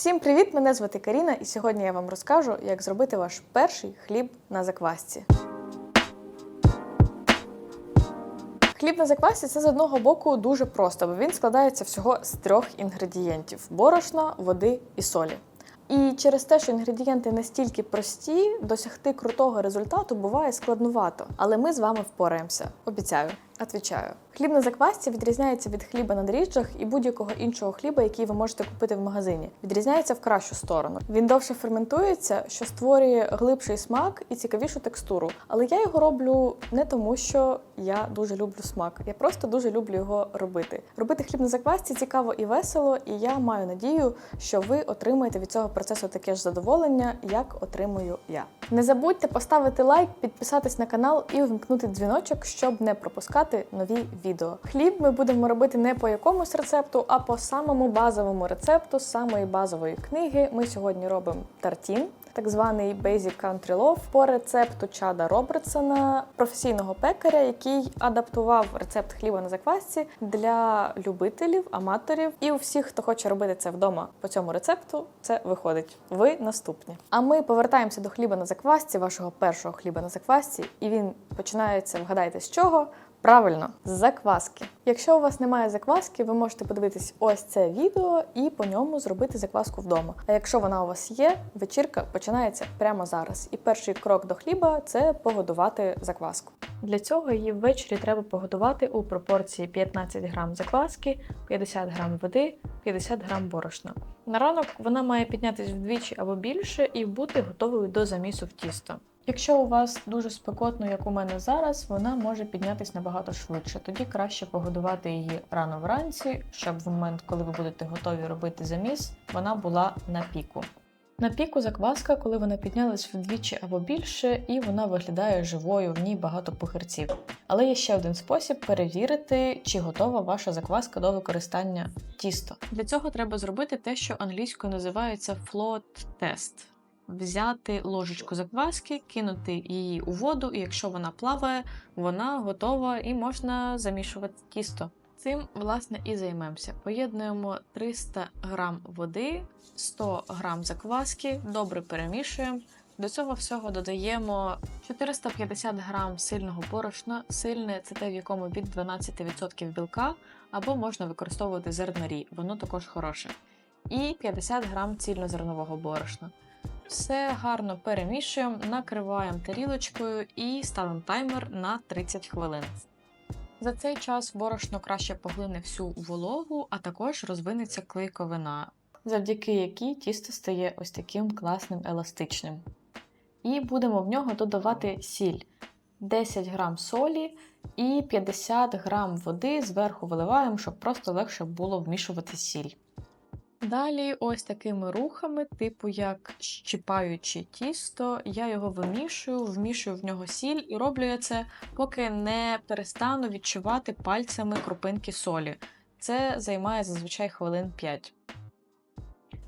Всім привіт! Мене звати Каріна, і сьогодні я вам розкажу, як зробити ваш перший хліб на заквасці. Хліб на заквасці це з одного боку дуже просто, бо він складається всього з трьох інгредієнтів: борошна, води і солі. І через те, що інгредієнти настільки прості, досягти крутого результату буває складнувато. Але ми з вами впораємося. Обіцяю. Отвічаю. Хліб на заквасці відрізняється від хліба на дріжджах і будь-якого іншого хліба, який ви можете купити в магазині. Відрізняється в кращу сторону. Він довше ферментується, що створює глибший смак і цікавішу текстуру. Але я його роблю не тому, що я дуже люблю смак. Я просто дуже люблю його робити. Робити хліб на заквасці цікаво і весело, і я маю надію, що ви отримаєте від цього процесу таке ж задоволення, як отримую я. Не забудьте поставити лайк, підписатись на канал і увімкнути дзвіночок, щоб не пропускати нові відео. Хліб ми будемо робити не по якомусь рецепту, а по самому базовому рецепту з самої базової книги. Ми сьогодні робимо тартін. Так званий Basic Country Loaf по рецепту Чада Робертсона, професійного пекаря, який адаптував рецепт хліба на заквасці для любителів, аматорів і у всіх, хто хоче робити це вдома по цьому рецепту, це виходить. Ви наступні. А ми повертаємося до хліба на заквасці, вашого першого хліба на заквасці, і він починається, вгадайте з чого? Правильно, закваски. Якщо у вас немає закваски, ви можете подивитись ось це відео і по ньому зробити закваску вдома. А якщо вона у вас є, вечірка починається прямо зараз. І перший крок до хліба це погодувати закваску. Для цього її ввечері треба погодувати у пропорції 15 грам закваски, 50 грам води, 50 грам борошна. На ранок вона має піднятися вдвічі або більше і бути готовою до замісу в тісто. Якщо у вас дуже спекотно, як у мене зараз, вона може піднятися набагато швидше. Тоді краще погодувати її рано вранці, щоб в момент, коли ви будете готові робити заміс, вона була на піку. На піку закваска, коли вона піднялась вдвічі або більше, і вона виглядає живою, в ній багато пухирців. Але є ще один спосіб перевірити, чи готова ваша закваска до використання тіста. Для цього треба зробити те, що англійською називається float test взяти ложечку закваски, кинути її у воду, і якщо вона плаває, вона готова і можна замішувати тісто. Цим, власне, і займемося. Поєднуємо 300 г води, 100 г закваски, добре перемішуємо. До цього всього додаємо 450 г сильного борошна, сильне це те, в якому від 12% білка, або можна використовувати зернарі, воно також хороше. І 50 г цільнозернового борошна. Все гарно перемішуємо, накриваємо тарілочкою і ставимо таймер на 30 хвилин. За цей час борошно краще поглине всю вологу, а також розвинеться клейковина, завдяки якій тісто стає ось таким класним еластичним. І будемо в нього додавати сіль. 10 грам солі і 50 грам води зверху виливаємо, щоб просто легше було вмішувати сіль. Далі, ось такими рухами, типу як щипаючи тісто, я його вимішую, вмішую в нього сіль і роблю я це, поки не перестану відчувати пальцями крупинки солі. Це займає зазвичай хвилин 5.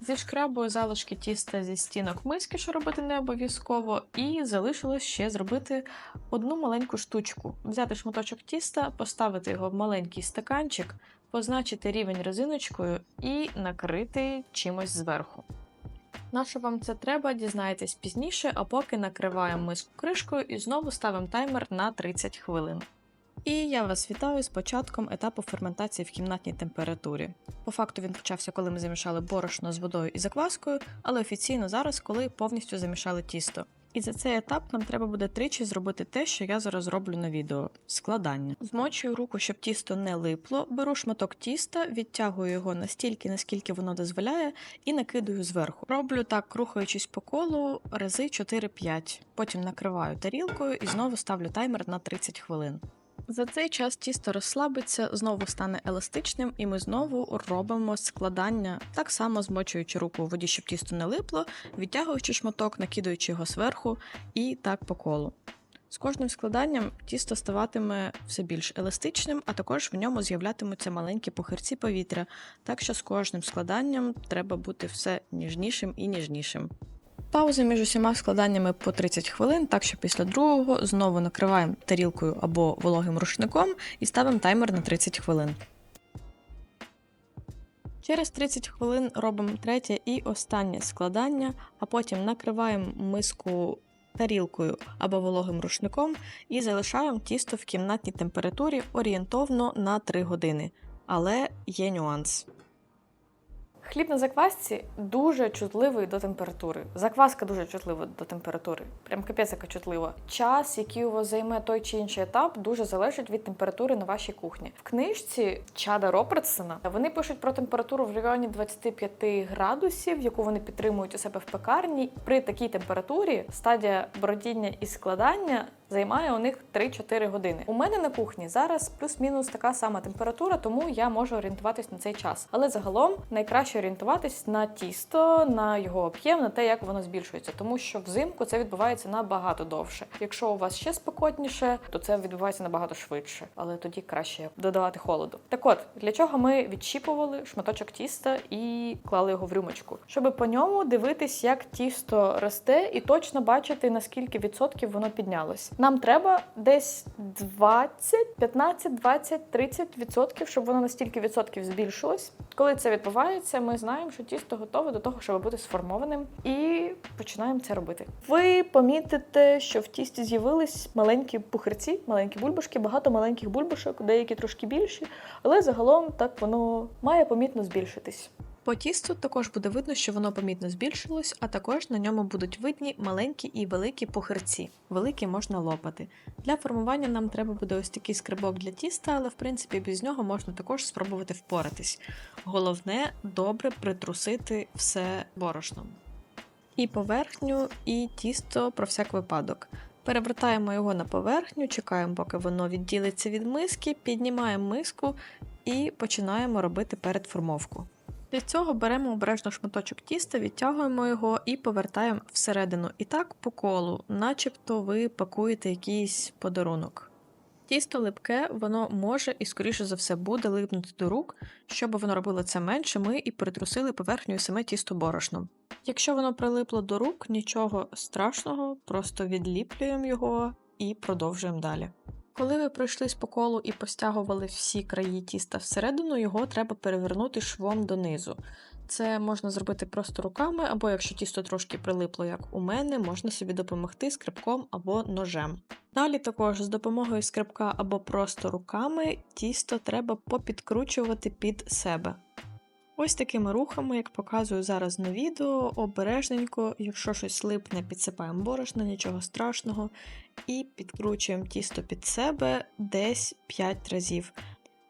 Зішкрабую залишки тіста зі стінок миски, що робити не обов'язково, і залишилось ще зробити одну маленьку штучку: взяти шматочок тіста, поставити його в маленький стаканчик, позначити рівень резиночкою і накрити чимось зверху. На що вам це треба, дізнаєтесь пізніше, а поки накриваємо миску кришкою і знову ставимо таймер на 30 хвилин. І я вас вітаю з початком етапу ферментації в кімнатній температурі. По факту він почався, коли ми замішали борошно з водою і закваскою, але офіційно зараз, коли повністю замішали тісто. І за цей етап нам треба буде тричі зробити те, що я зараз роблю на відео складання. Змочую руку, щоб тісто не липло, беру шматок тіста, відтягую його настільки, наскільки воно дозволяє, і накидую зверху. Роблю так, рухаючись по колу рази 4-5. Потім накриваю тарілкою і знову ставлю таймер на 30 хвилин. За цей час тісто розслабиться, знову стане еластичним, і ми знову робимо складання, так само змочуючи руку у воді, щоб тісто не липло, відтягуючи шматок, накидуючи його зверху і так по колу. З кожним складанням тісто ставатиме все більш еластичним, а також в ньому з'являтимуться маленькі похирці повітря, так що з кожним складанням треба бути все ніжнішим і ніжнішим. Пауза між усіма складаннями по 30 хвилин, так що після другого знову накриваємо тарілкою або вологим рушником і ставимо таймер на 30 хвилин. Через 30 хвилин робимо третє і останнє складання, а потім накриваємо миску тарілкою або вологим рушником і залишаємо тісто в кімнатній температурі орієнтовно на 3 години. Але є нюанс. Хліб на заквасці дуже чутливий до температури. Закваска дуже чутлива до температури. Прям капець яка чутлива. Час, який у вас займе той чи інший етап, дуже залежить від температури на вашій кухні. В книжці Чада Робертсона вони пишуть про температуру в районі 25 градусів, яку вони підтримують у себе в пекарні. При такій температурі стадія бродіння і складання займає у них 3-4 години. У мене на кухні зараз плюс-мінус така сама температура, тому я можу орієнтуватись на цей час. Але загалом найкраще орієнтуватись на тісто, на його об'єм, на те, як воно збільшується, тому що взимку це відбувається набагато довше. Якщо у вас ще спекотніше, то це відбувається набагато швидше, але тоді краще додавати холоду. Так от для чого ми відчіпували шматочок тіста і клали його в рюмочку, щоб по ньому дивитись, як тісто росте, і точно бачити наскільки відсотків воно піднялось. Нам треба десь 20, 15, 20, 30 відсотків, щоб воно на стільки відсотків збільшилось. Коли це відбувається, ми знаємо, що тісто готове до того, щоб бути сформованим, і починаємо це робити. Ви помітите, що в тісті з'явились маленькі пухирці, маленькі бульбашки, багато маленьких бульбашок, деякі трошки більші, але загалом так воно має помітно збільшитись. По тісту також буде видно, що воно помітно збільшилось, а також на ньому будуть видні маленькі і великі пухирці. Великі можна лопати. Для формування нам треба буде ось такий скрибок для тіста, але в принципі без нього можна також спробувати впоратись. Головне добре притрусити все борошном. І поверхню, і тісто про всяк випадок. Перевертаємо його на поверхню, чекаємо, поки воно відділиться від миски, піднімаємо миску і починаємо робити передформовку. Для цього беремо обережно шматочок тіста, відтягуємо його і повертаємо всередину. І так по колу, начебто ви пакуєте якийсь подарунок. Тісто липке, воно може і, скоріше за все, буде липнути до рук. Щоб воно робило це менше, ми і притрусили поверхню саме тісто борошном. Якщо воно прилипло до рук, нічого страшного, просто відліплюємо його і продовжуємо далі. Коли ви пройшлись по колу і постягували всі краї тіста всередину, його треба перевернути швом донизу. Це можна зробити просто руками, або якщо тісто трошки прилипло, як у мене, можна собі допомогти скрипком або ножем. Далі також з допомогою скрипка або просто руками тісто треба попідкручувати під себе. Ось такими рухами, як показую зараз на відео, обережненько, якщо щось липне, підсипаємо борошна, нічого страшного, і підкручуємо тісто під себе десь 5 разів.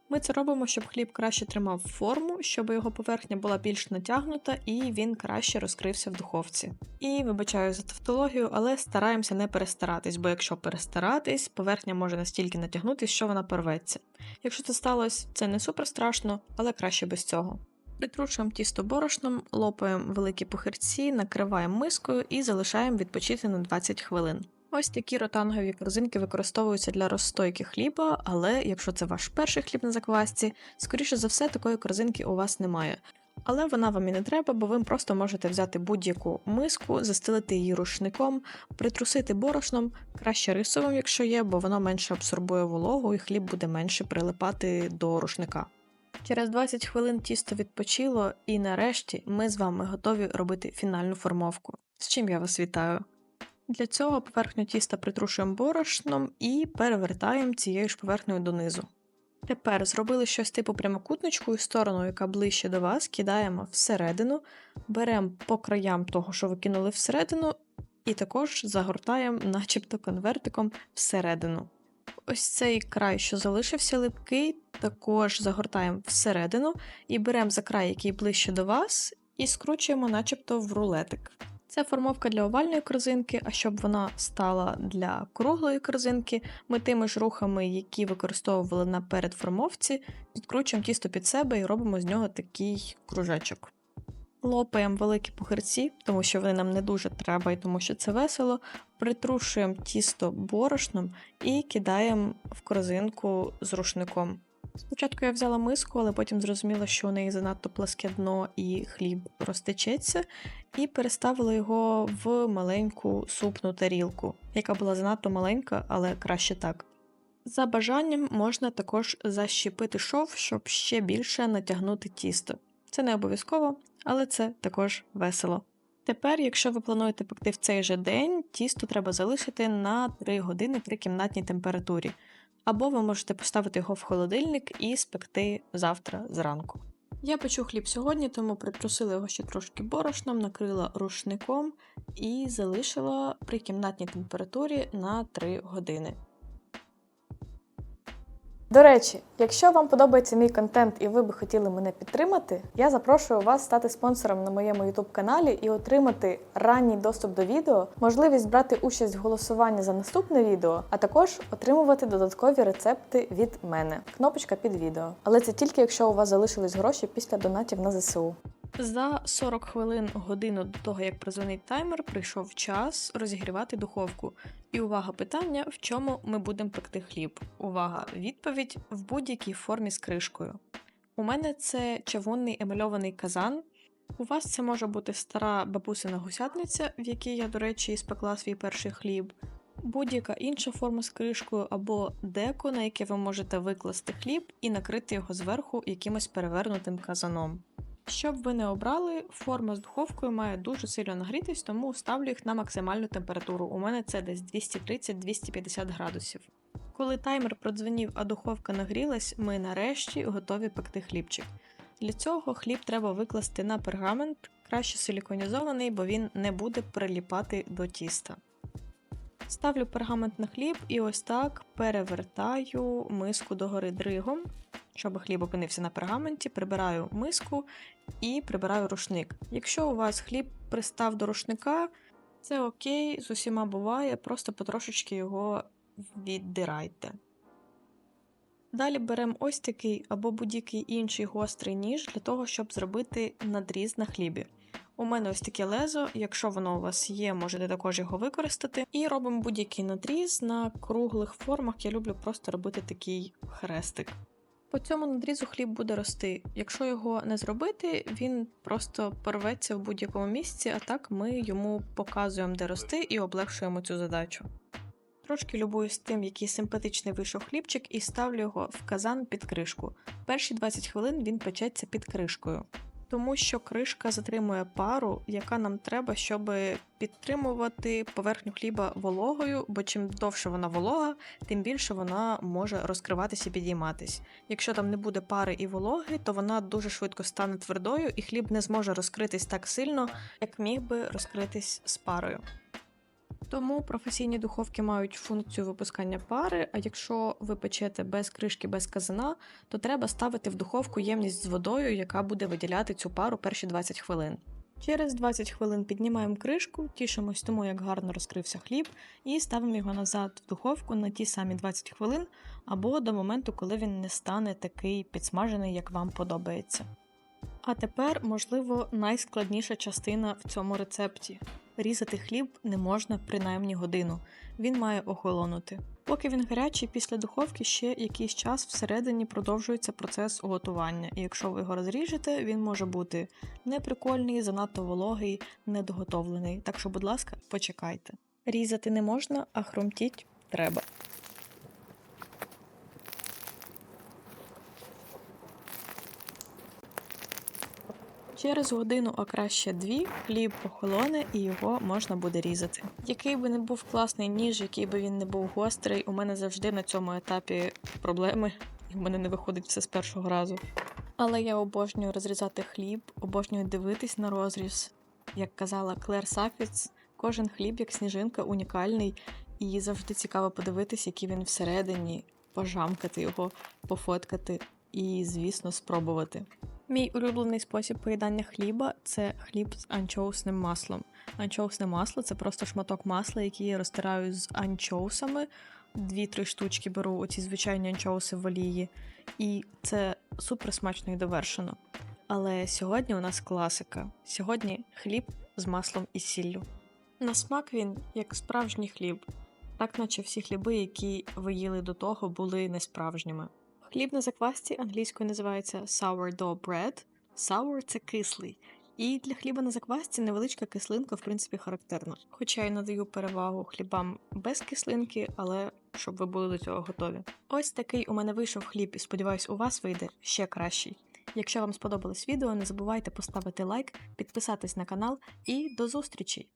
Ми це робимо, щоб хліб краще тримав форму, щоб його поверхня була більш натягнута і він краще розкрився в духовці. І вибачаю за тавтологію, але стараємося не перестаратись, бо якщо перестаратись, поверхня може настільки натягнутись, що вона порветься. Якщо це сталося, це не супер страшно, але краще без цього. Притрушуємо тісто борошном, лопаємо великі пухирці, накриваємо мискою і залишаємо відпочити на 20 хвилин. Ось такі ротангові корзинки використовуються для розстойки хліба, але якщо це ваш перший хліб на заквасці, скоріше за все, такої корзинки у вас немає. Але вона вам і не треба, бо ви просто можете взяти будь-яку миску, застелити її рушником, притрусити борошном, краще рисовим, якщо є, бо воно менше абсорбує вологу і хліб буде менше прилипати до рушника. Через 20 хвилин тісто відпочило, і нарешті ми з вами готові робити фінальну формовку. З чим я вас вітаю! Для цього поверхню тіста притрушуємо борошном і перевертаємо цією ж поверхнею донизу. Тепер зробили щось типу прямокутничку і сторону, яка ближче до вас, кидаємо всередину, беремо по краям того, що ви кинули всередину, і також загортаємо, начебто конвертиком всередину. Ось цей край, що залишився липкий, також загортаємо всередину і беремо за край, який ближче до вас, і скручуємо, начебто, в рулетик. Це формовка для овальної корзинки, а щоб вона стала для круглої корзинки, ми тими ж рухами, які використовували на передформовці, відкручуємо тісто під себе і робимо з нього такий кружечок. Лопаємо великі пухирці, тому що вони нам не дуже треба і тому що це весело. Притрушуємо тісто борошном і кидаємо в корзинку з рушником. Спочатку я взяла миску, але потім зрозуміла, що у неї занадто пласке дно і хліб розтечеться, і переставила його в маленьку супну тарілку, яка була занадто маленька, але краще так. За бажанням можна також защепити шов, щоб ще більше натягнути тісто. Це не обов'язково, але це також весело. Тепер, якщо ви плануєте пекти в цей же день, тісто треба залишити на 3 години при кімнатній температурі. Або ви можете поставити його в холодильник і спекти завтра зранку. Я печу хліб сьогодні, тому притрусила його ще трошки борошном, накрила рушником і залишила при кімнатній температурі на 3 години. До речі, якщо вам подобається мій контент і ви би хотіли мене підтримати, я запрошую вас стати спонсором на моєму YouTube каналі і отримати ранній доступ до відео, можливість брати участь в голосуванні за наступне відео, а також отримувати додаткові рецепти від мене. Кнопочка під відео. Але це тільки якщо у вас залишились гроші після донатів на ЗСУ. За 40 хвилин годину до того, як прозвонить таймер, прийшов час розігрівати духовку. І увага питання, в чому ми будемо пекти хліб. Увага, відповідь в будь-якій формі з кришкою. У мене це чавунний емальований казан. У вас це може бути стара бабусина гусятниця, в якій я, до речі, спекла свій перший хліб, будь-яка інша форма з кришкою або деко, на яке ви можете викласти хліб і накрити його зверху якимось перевернутим казаном. Щоб ви не обрали, форма з духовкою має дуже сильно нагрітись, тому ставлю їх на максимальну температуру. У мене це десь 230-250 градусів. Коли таймер продзвонів, а духовка нагрілась, ми нарешті готові пекти хлібчик. Для цього хліб треба викласти на пергамент, краще силіконізований, бо він не буде приліпати до тіста. Ставлю пергамент на хліб і ось так перевертаю миску догори дригом, щоб хліб опинився на пергаменті, прибираю миску і прибираю рушник. Якщо у вас хліб пристав до рушника, це окей, з усіма буває, просто потрошечки його віддирайте. Далі беремо ось такий або будь-який інший гострий ніж для того, щоб зробити надріз на хлібі. У мене ось таке лезо, якщо воно у вас є, можете також його використати. І робимо будь-який надріз на круглих формах. Я люблю просто робити такий хрестик. По цьому надрізу хліб буде рости. Якщо його не зробити, він просто порветься в будь-якому місці, а так ми йому показуємо, де рости, і облегшуємо цю задачу. Трошки любуюсь тим, який симпатичний вийшов хлібчик, і ставлю його в казан під кришку. Перші 20 хвилин він печеться під кришкою, тому що кришка затримує пару, яка нам треба, щоб підтримувати поверхню хліба вологою, бо чим довше вона волога, тим більше вона може розкриватися і підійматись. Якщо там не буде пари і вологи, то вона дуже швидко стане твердою, і хліб не зможе розкритись так сильно, як міг би розкритись з парою. Тому професійні духовки мають функцію випускання пари, а якщо ви печете без кришки, без казана, то треба ставити в духовку ємність з водою, яка буде виділяти цю пару перші 20 хвилин. Через 20 хвилин піднімаємо кришку, тішимось тому, як гарно розкрився хліб, і ставимо його назад в духовку на ті самі 20 хвилин або до моменту, коли він не стане такий підсмажений, як вам подобається. А тепер, можливо, найскладніша частина в цьому рецепті. Різати хліб не можна принаймні годину, він має охолонути. Поки він гарячий, після духовки ще якийсь час всередині продовжується процес готування, і якщо ви його розріжете, він може бути неприкольний, занадто вологий, недоготовлений. Так що, будь ласка, почекайте. Різати не можна, а хрумтіть треба. Через годину, а краще дві, хліб охолоне і його можна буде різати. Який би не був класний ніж, який би він не був гострий, у мене завжди на цьому етапі проблеми, і в мене не виходить все з першого разу. Але я обожнюю розрізати хліб, обожнюю дивитись на розріз. Як казала Клер Сафіц, кожен хліб, як сніжинка, унікальний, і завжди цікаво подивитись, який він всередині, пожамкати його, пофоткати і, звісно, спробувати. Мій улюблений спосіб поїдання хліба це хліб з анчоусним маслом. Анчоусне масло це просто шматок масла, який я розтираю з анчоусами. Дві-три штучки беру оці звичайні анчоуси в олії, і це супер смачно і довершено. Але сьогодні у нас класика. Сьогодні хліб з маслом і сіллю. На смак він як справжній хліб, так наче всі хліби, які ви їли до того, були несправжніми. Хліб на заквасці англійською називається sourdough bread. Sour – це кислий. І для хліба на заквасці невеличка кислинка, в принципі, характерна. Хоча я надаю перевагу хлібам без кислинки, але щоб ви були до цього готові. Ось такий у мене вийшов хліб, і сподіваюсь, у вас вийде ще кращий. Якщо вам сподобалось відео, не забувайте поставити лайк, підписатись на канал і до зустрічі!